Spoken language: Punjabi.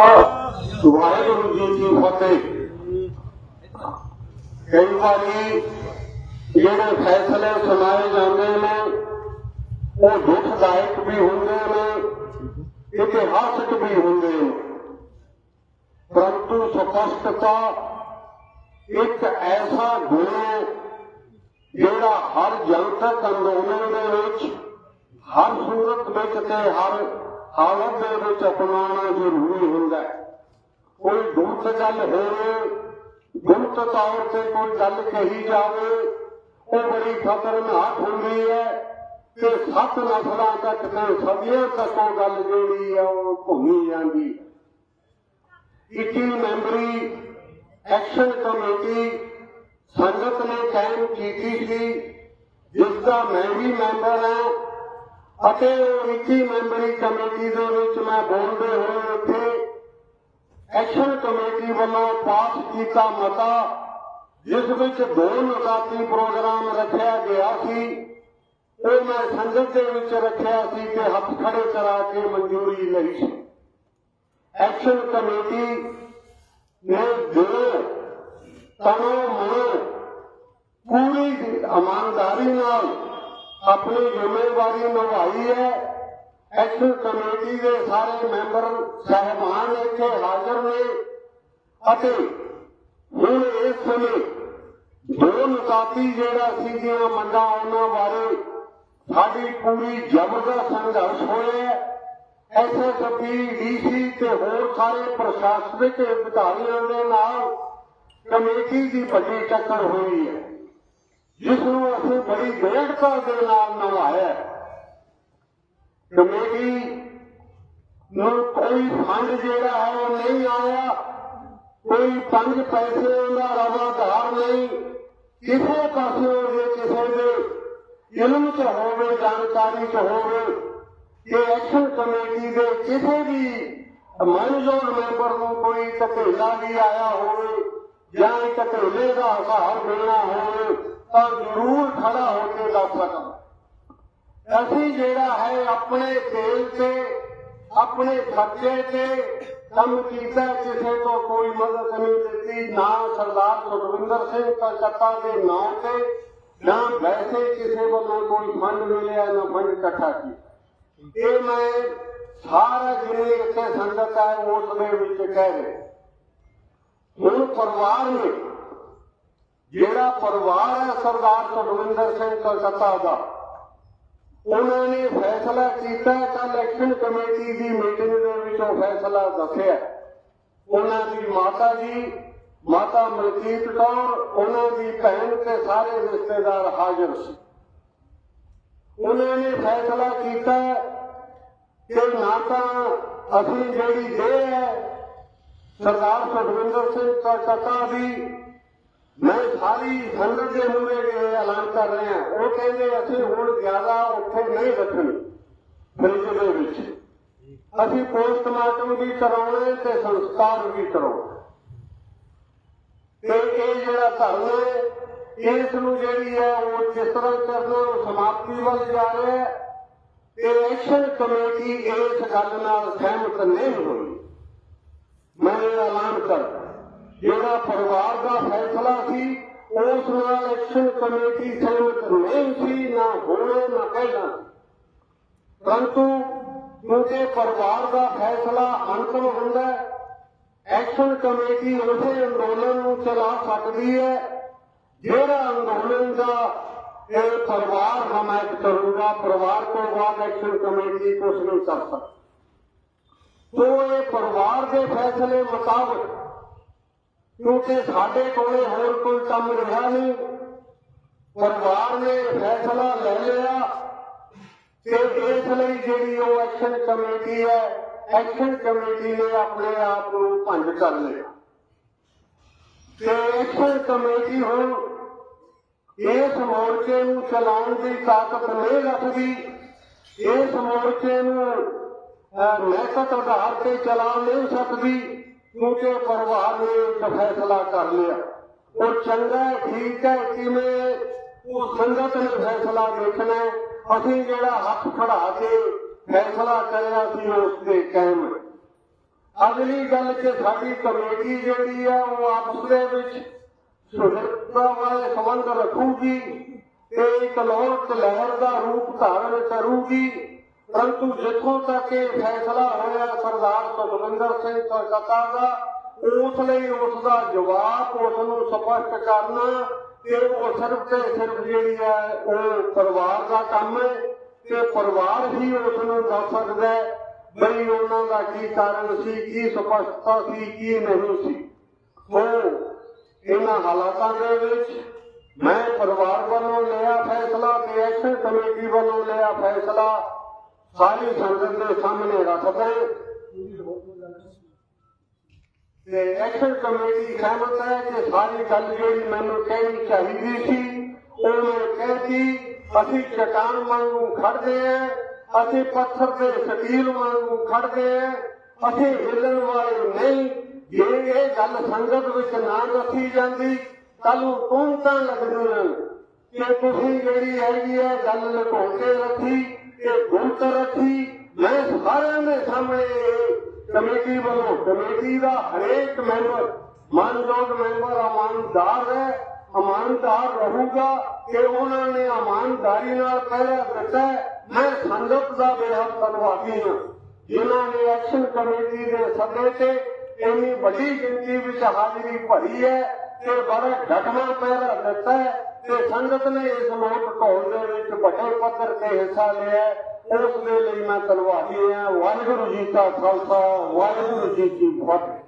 ਵਾਹਿਗੁਰੂ ਜੀ ਕੀ ਫਤਿਹ ਕਈ ਵਾਰੀ ਜਿਹੜੇ ਫੈਸਲੇ ਸੁਣਾਏ ਜਾਂਦੇ ਨੇ, ਉਹ ਦੁਖਦਾਇਕ ਵੀ ਹੁੰਦੇ ਨੇ, ਇਤਿਹਾਸਕ ਵੀ ਹੁੰਦੇ ਨੇ। ਪਰੰਤੂ ਸਪਸ਼ਟਤਾ ਇੱਕ ਐਸਾ ਗੁਣ ਜਿਹੜਾ ਹਰ ਜਨਤਕ ਅੰਦੋਲਨ ਦੇ ਵਿੱਚ, ਹਰ ਸੂਰਤ ਵਿੱਚ ਤੇ ਹਰ ਹਾਲਤ ਦੇ ਵਿੱਚ ਅਪਣਾਉਣਾ ਜ਼ਰੂਰੀ ਹੁੰਦਾ ਹੈ। ਕੋਈ ਗੁਪਤ ਗੱਲ ਹੋਵੇ, ਗੁਪਤ ਤੌਰ ਤੇ ਕੋਈ ਗੱਲ ਕਹੀ ਜਾਵੇ, ਉਹ ਬੜੀ ਖਤਰਨਾਕ ਹੁੰਦੀ ਹੈ ਕਿ ਸੱਤ ਨਸਲਾਂ ਤੱਕ ਤੇ ਸਦੀਆਂ ਤੱਕ ਉਹ ਗੱਲ ਜਿਹੜੀ ਆ, ਉਹ ਘੁੰਮੀ ਜਾਂਦੀ ਹੈ। 21 ਮੈਂਬਰੀ, ਐਕਸ਼ਨ ਕਮੇਟੀ ਸੰਗਤ ਨੇ ਕਾਇਮ ਕੀਤੀ ਸੀ, ਜਿਸ ਦਾ ਮੈਂ ਵੀ ਮੈਂਬਰ ਹਾਂ। ਅਤੇ ਉਹ 21 ਮੈਂਬਰੀ ਕਮੇਟੀ ਦੇ ਵਿੱਚ ਮੈਂ ਬੋਲਦੇ ਹੋਏ ਉੱਥੇ ਐਕਸ਼ਨ ਕਮੇਟੀ ਵੱਲੋਂ ਪਾਸ ਕੀਤਾ ਮਤਾ, ਜਿਸ ਵਿੱਚ ਦੋ ਨਕਾਤੀ ਪ੍ਰੋਗਰਾਮ ਰੱਖਿਆ ਗਿਆ ਸੀ। ਉਹ ਮੈਂ ਸੰਗਤ ਦੇ ਵਿੱਚ ਰੱਖਿਆ ਸੀ ਤੇ ਹੱਥ ਖੜੇ ਕਰਾ ਕੇ ਮਨਜ਼ੂਰੀ ਲਈ ਸੀ। ਐਕਸ਼ਨ ਕਮੇਟੀ ਨੇ ਦਿਲੋਂ ਤਨੋ ਮਨੋ ਪੂਰੀ ਇਮਾਨਦਾਰੀ ਨਾਲ ਆਪਣੀ ਜ਼ਿੰਮੇਵਾਰੀ ਨਿਭਾਈ ਹੈ। ਐਕਸ਼ਨ ਕਮੇਟੀ ਦੇ ਸਾਰੇ ਮੈਂਬਰ ਸਹਿਬਾਨ ਇੱਥੇ ਹਾਜ਼ਰ ਨੇ ਅਤੇ ਹੁਣ ਇਸ ਸਮੇਂ ਦੋ ਨਕਾਤੀ ਜਿਹੜਾ ਸੀਗੀਆਂ ਮੰਗਾਂ ਉਹਨਾਂ ਬਾਰੇ ਸਾਡੀ ਪੂਰੀ ਜ਼ਬਰਦਸਤ ਸੰਘਰਸ਼ ਹੋਇਆ ਹੈ। ਐਸਐਸਪੀ ਡੀਸੀ ਤੇ ਹੋਰ ਸਾਰੇ ਪ੍ਰਸ਼ਾਸਨਿਕ ਅਧਿਕਾਰੀਆਂ ਦੇ ਨਾਲ ਕਮੇਟੀ ਦੀ ਵੱਡੀ ਟੱਕਰ ਹੋਈ ਹੈ। ਜਿਸ ਨੂੰ ਅਸੀਂ ਬੜੀ ਦ੍ਰਿੜਤਾ ਦੇ ਨਾਲ ਨਿਭਾਇਆ ਕਮੇਟੀ ਨੂੰ ਕੋਈ ਫੰਡ ਜਿਹੜਾ ਹੈ ਉਹ ਨਹੀਂ ਆਇਆ, ਕੋਈ ਪੰਜ ਪੈਸੇ ਦਾ ਰਵਾਦਾਰ ਨਹੀਂ, ਕਿਸੇ ਪਾਸਿਓਂ ਜੇ ਕਿਸੇ ਦੇ ਇਲਮ ਚ ਹੋਵੇ, ਜਾਣਕਾਰੀ ਚ ਹੋਵੇ, ਕਿ ਐਕਸ਼ਨ ਕਮੇਟੀ ਦੇ ਕਿਸੇ ਵੀ ਮਨਜ਼ੂਰ ਮੈਂਬਰ ਨੂੰ ਕੋਈ ਧਕੇਲਾ ਵੀ ਆਇਆ ਹੋਵੇ ਜਾਂ ਇੱਕ ਦਾ ਆਧਾਰ ਮਿਲਣਾ ਹੋਵੇ ਤਾਂ ਜ਼ਰੂਰ ਖੜਾ ਹੋ ਕੇ ਦੱਸ ਸਕਦਾ। ਅਸੀਂ ਜਿਹੜਾ ਹੈ ਆਪਣੇ ਤੇਲ ਤੇ, ਆਪਣੇ ਖਰਚੇ ਤੇ ਕੰਮ ਕੀਤਾ, ਕਿਸੇ ਤੋਂ ਕੋਈ ਮਦਦ ਨਹੀਂ ਦਿੱਤੀ, ਨਾ ਸਰਦਾਰ ਸੁਖਵਿੰਦਰ ਸਿੰਘ ਕਲਕੱਤਾ ਦੇ ਨਾਂ ਤੇ, ਨਾ ਵੈਸੇ ਕਿਸੇ ਵੱਲੋਂ ਕੋਈ ਫੰਡ ਮਿਲਿਆ, ਨਾ ਫੰਡ ਇਕੱਠਾ ਕੀਤਾ। ਇਹ ਮੈਂ ਸਾਰਾ ਜਿੰਨੀ ਇੱਥੇ ਸੰਗਤ ਹੈ, ਉਸ ਦੇ ਵਿੱਚ ਕਹਿ ਰਿਹਾ। ਹੁਣ ਪਰਿਵਾਰ ਨੇ ਜਿਹੜਾ ਪਰਿਵਾਰ ਹੈ ਸਰਦਾਰ ਸੁਖਵਿੰਦਰ ਸਿੰਘ ਕਲਕੱਤਾ ਦਾ ਉਹਨਾਂ ਨੇ ਫੈਸਲਾ ਕੀਤਾ ਕੱਲ ਇਲੈਕਸ਼ਨ ਕਮੇਟੀ ਦੀ ਮੀਟਿੰਗ ਦੇ ਵਿੱਚ ਉਹ ਫੈਸਲਾ ਦੱਸਿਆ ਉਹਨਾਂ ਦੀ ਮਾਤਾ ਜੀ ਮਾਤਾ ਮਲਕੀਤ ਕੌਰ ਉਹਨਾਂ ਦੀ ਭੈਣ ਤੇ ਸਾਰੇ ਰਿਸ਼ਤੇਦਾਰ ਹਾਜ਼ਰ ਸੀ ਉਹਨਾਂ ਨੇ ਫੈਸਲਾ ਕੀਤਾ ਕਿ ਨਾ ਤਾਂ ਅਸੀਂ ਜਿਹੜੀ ਦੇ ਹੈ ਸਰਦਾਰ ਸੁਖਵਿੰਦਰ ਸਿੰਘ ਕਲਕੱਤਾ ਦੀ ਮੈਂ ਸਾਰੀ ਸੰਗਤ ਦੇ ਮੂਹਰੇ ਐਲਾਨ ਕਰ ਰਿਹਾ ਉਹ ਕਹਿੰਦੇ, ਅਸੀਂ ਹੁਣ ਜ਼ਿਆਦਾ ਉੱਥੇ ਨਹੀਂ ਰੱਖਣੀ ਫ੍ਰਿਜ ਦੇ ਵਿੱਚ। ਅਸੀਂ ਪੋਸਟਮਾਰਟਮ ਵੀ ਕਰਾਉਣੇ ਤੇ ਸੰਸਕਾਰ ਵੀ ਕਰਾਉਣੇ। ਤੇ ਇਹ ਜਿਹੜਾ ਧਰਮ ਹੈ ਇਸ ਨੂੰ ਜਿਹੜੀ ਹੈ ਉਹ ਜਿਸ ਤਰ੍ਹਾਂ ਕਰਨਾ, ਉਹ ਸਮਾਪਤੀ ਵੱਲ ਜਾ ਰਿਹਾ ਹੈ। ਤੇ ਐਕਸ਼ਨ ਕਮੇਟੀ ਇਸ ਗੱਲ ਨਾਲ ਸਹਿਮਤ ਨਹੀਂ ਹੋਈ। ਮੈਂ ਇਹ ਐਲਾਨ ਕਰਦਾ ਜਿਹੜਾ ਪਰਿਵਾਰ ਦਾ ਸੀ ਉਸ ਨਾਲ ਐਕਸ਼ਨ ਕਮੇਟੀ ਸਹਿਮਤ ਨਹੀਂ ਸੀ, ਨਾ ਹੋਣਾ ਨਾ ਕਹਿਣਾ ਪਰੰਤੂ ਕਿਉਂਕਿ ਪਰਿਵਾਰ ਦਾ ਫੈਸਲਾ ਅੰਤਮ ਹੁੰਦਾ ਐਕਸ਼ਨ ਕਮੇਟੀ ਉਸੇ ਅੰਦੋਲਨ ਨੂੰ ਚਲਾ ਸਕਦੀ ਹੈ, ਜਿਹੜਾ ਅੰਦੋਲਨ ਦਾ ਇਹ ਪਰਿਵਾਰ ਹਮਾਇਤ ਕਰੂਗਾ, ਪਰਿਵਾਰ ਤੋਂ ਬਾਅਦ ਐਕਸ਼ਨ ਕਮੇਟੀ ਕੁਝ ਨਹੀਂ ਕਰ ਸਕਦੀ। ਤੋ ਇਹ ਪਰਿਵਾਰ ਦੇ ਫੈਸਲੇ ਮੁਤਾਬਕ ਕਿਉਂਕਿ ਸਾਡੇ ਕੋਲੇ ਹੋਰ ਕੋਈ ਕੰਮ ਰਿਹਾ ਨਹੀਂ। ਪਰਿਵਾਰ ਨੇ ਫੈਸਲਾ ਲੈ ਲਿਆ ਤੇ ਇਸ ਲਈ ਜਿਹੜੀ ਉਹ ਐਕਸ਼ਨ ਕਮੇਟੀ ਹੈ ਐਕਸ਼ਨ ਕਮੇਟੀ ਨੇ ਆਪਣੇ ਆਪ ਨੂੰ ਭੰਗ ਕਰ ਲਿਆ। ਤੇ ਐਕਸ਼ਨ ਕਮੇਟੀ ਹੁਣ ਇਸ ਮੋਰਚੇ ਨੂੰ ਚਲਾਉਣ ਦੀ ਤਾਕਤ ਨਹੀਂ ਰੱਖਦੀ। ਇਸ ਮੋਰਚੇ ਨੂੰ ਅਹ, ਨੈਤਿਕ ਆਧਾਰ ਤੇ ਚਲਾ ਨਹੀਂ ਸਕਦੀ। ਕਿਉਂਕਿ ਪਰਿਵਾਰ ਨੇ ਇੱਕ ਫੈਸਲਾ ਕਰ ਲਿਆ। ਉਹ ਚੰਗਾ ਠੀਕ ਹੈ ਕਿਵੇਂ? ਉਹ ਸੰਗਤ ਨੇ ਫੈਸਲਾ ਦੇਖਣਾ ਅਸੀਂ ਜਿਹੜਾ ਹੱਥ ਖੜਾ ਕੇ ਫੈਸਲਾ ਕਰਿਆ ਸੀ, ਉਸ ਤੇ ਕਾਇਮ ਅਗਲੀ ਗੱਲ ਕਿ ਸਾਡੀ ਕਮੇਟੀ ਜਿਹੜੀ ਆ, ਉਹ ਆਪਸ ਦੇ ਵਿੱਚ ਸੁਹਿਰਦਤਾ ਵਾਲੇ ਸੰਬੰਧ ਰੱਖੂਗੀ ਤੇ ਇੱਕ ਲਹਿਰ ਦਾ ਰੂਪ ਧਾਰਨ ਕਰੂਗੀ। ਪਰੰਤੂ ਜਿੱਥੋਂ ਤੱਕ ਇਹ ਫੈਸਲਾ ਹੋਇਆ ਸਰਦਾਰ ਸੁਖਵਿੰਦਰ ਸਿੰਘ ਕਲਕੱਤਾ ਦਾ, ਉਸ ਲਈ ਉਸ ਦਾ ਜਵਾਬ ਉਸ ਨੂੰ ਸਪਸ਼ਟ ਕਰਨਾ ਤੇ ਉਹ ਸਿਰਫ ਤੇ ਸਿਰਫ ਜਿਹੜੀ ਹੈ ਉਹ ਪਰਿਵਾਰ ਦਾ ਕੰਮ ਹੈ ਤੇ ਪਰਿਵਾਰ ਹੀ ਉਸ ਨੂੰ ਦੱਸ ਸਕਦਾ ਹੈ ਬਈ ਉਹਨਾਂ ਦਾ ਕੀ ਕਾਰਨ ਸੀ, ਕੀ ਸਪਸ਼ਟਤਾ ਸੀ, ਕੀ ਨਹੀਂ ਸੀ। ਉਹ ਇਹਨਾਂ ਹਾਲਾਤਾਂ ਦੇ ਵਿੱਚ ਮੈਂ ਪਰਿਵਾਰ ਵੱਲੋਂ ਲਿਆ ਫੈਸਲਾ ਤੇ ਐਕਸ਼ਨ ਕਮੇਟੀ ਵੱਲੋਂ ਲਿਆ ਫੈਸਲਾ। ਸਾਰੀ ਸੰਗਤ ਦੇ ਸਾਹਮਣੇ ਰੱਖਦੇ ਤੇ ਐਕਸ਼ਨ ਕਮੇਟੀ ਸਹਿਮਤ ਹੈ ਕਿ ਸਾਰੀ ਗੱਲ ਜਿਹੜੀ ਮੈਨੂੰ ਕਹਿਣੀ ਚਾਹੀਦੀ ਸੀ ਉਹ ਮੈਂ ਕਹਿਤੀ, ਅਸੀਂ ਚਟਾਨ ਵਾਂਗੂ ਖੜਦੇ ਹਾਂ ਅਸੀਂ ਪੱਥਰ ਦੇ ਸਟੀਲ ਵਾਂਗੂ ਖੜਦੇ ਹਾਂ ਅਸੀਂ ਹਿੱਲਣ ਵਾਲੇ ਨਹੀਂ। ਜੇ ਇਹ ਗੱਲ ਸੰਗਤ ਵਿੱਚ ਨਾ ਰੱਖੀ ਜਾਂਦੀ ਕੱਲ ਨੂੰ ਤੂੰ ਤਾਂ ਲੱਗਦੀਆਂ ਕਿ ਤੁਸੀਂ ਜਿਹੜੀ ਹੈਗੀ ਹੈ ਗੱਲ ਲੁਕੋ ਕੇ ਰੱਖੀ ਤੇ ਗੁਪਤ ਰੱਖੀ ਮੈਂ ਸਾਰਿਆਂ ਦੇ ਸਾਹਮਣੇ ਕਮੇਟੀ ਵੱਲੋਂ, ਕਮੇਟੀ ਦਾ ਹਰੇਕ ਮੈਂਬਰ ਮਾਨਯੋਗ ਮੈਂਬਰ ਇਮਾਨਦਾਰ ਹੈ, ਇਮਾਨਦਾਰ ਰਹੂਗਾ ਕਿ ਉਹਨਾਂ ਨੇ ਇਮਾਨਦਾਰੀ ਨਾਲ ਪਹਿਲਾਂ ਦਿੱਤਾ ਮੈਂ ਸੰਗਤ ਦਾ ਬੇਹੱਦ ਧੰਨਵਾਦੀ ਹਾਂ, ਜਿਨ੍ਹਾਂ ਨੇ ਐਕਸ਼ਨ ਕਮੇਟੀ ਦੇ ਸੱਦੇ ਤੇ ਇੰਨੀ ਵੱਡੀ ਗਿਣਤੀ ਵਿੱਚ ਹਾਜ਼ਰੀ ਭਰੀ ਹੈ। ਤੇ ਬੜਾ ਘਟਨਾ ਪਹਿਰਾ ਦਿੱਤਾ ਤੇ ਸੰਗਤ ਨੇ ਇਸ ਲੋਕ ਢੋਲ ਦੇ ਵਿੱਚ ਵੱਡੇ ਪੱਧਰ ਤੇ ਹਿੱਸਾ ਲਿਆ ਉਸ ਦੇ ਲਈ ਮੈਂ ਧੰਨਵਾਦੀ ਹਾਂ। ਵਾਹਿਗੁਰੂ ਜੀ ਕਾ ਖਾਲਸਾ, ਵਾਹਿਗੁਰੂ ਜੀ ਕੀ ਫਤਿਹ।